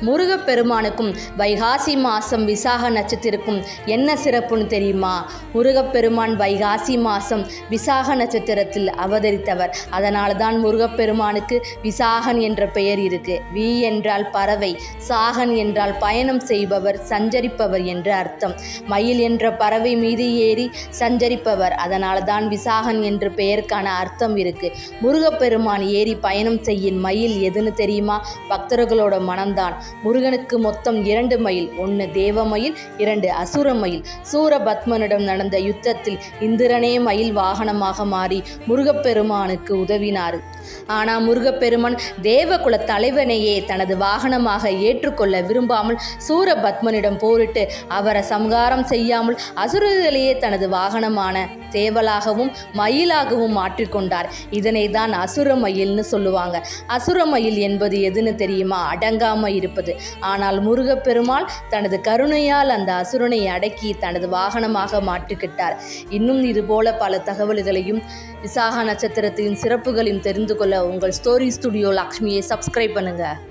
முருகப்பெருமானுக்கும் வைகாசி மாதம் விசாக நட்சத்திரக்கும் என்ன சிறப்புன்னு தெரியுமா? முருகப்பெருமான் வைகாசி மாதம் விசாக நட்சத்திரத்தில் அவதரித்தவர். அதனால தான் முருகப்பெருமானுக்கு விசாகன் என்ற பெயர் இருக்கு. வி என்றால் பறவை சாகன் என்றால் பயணம் செய்பவர் சஞ்சரிப்பவர் என்று அர்த்தம். மயில் என்ற பறவை மீது ஏறி சஞ்சரிப்பவர். அதனால தான் விசாகன் என்ற பெயருக்கான அர்த்தம் இருக்கு. முருகப்பெருமான் ஏறி பயணம் செய்யும் மயில் எதுன்னு தெரியுமா? பக்தர்களோட மனம்தான். முருகனுக்கு மொத்தம் இரண்டு மயில். ஒன்று தேவமயில் இரண்டு அசுர மயில். சூரபத்மனிடம் நடந்த யுத்தத்தில் இந்திரனே மயில் வாகனமாக மாறி முருகப்பெருமானுக்கு உதவினார். ஆனால் முருகப்பெருமான் தேவகுல தலைவனையே தனது வாகனமாக ஏற்றுக்கொள்ள விரும்பாமல் சூரபத்மனிடம் போரிட்டு அவரை சம்ஹாரம் செய்யாமல் அசுரர்களையே தனது வாகனமான சேவலாகவும் மயிலாகவும் மாற்றிக்கொண்டார். இதனை தான் அசுர மயில்னு சொல்லுவாங்க. அசுர மயில் என்பது எதுன்னு தெரியுமா? அடங்காம இருப்பது. ஆனால் முருகப்பெருமாள் தனது கருணையால் அந்த அசுரனை அடக்கி தனது வாகனமாக மாற்றிக்கிட்டார். இன்னும் இதுபோல பல தகவல்களையும் விசாக நட்சத்திரத்தின் சிறப்புகளையும் தெரிந்து கொள்ள உங்கள் ஸ்டோரி ஸ்டுடியோ லக்ஷ்மியை சப்ஸ்கிரைப் பண்ணுங்கள்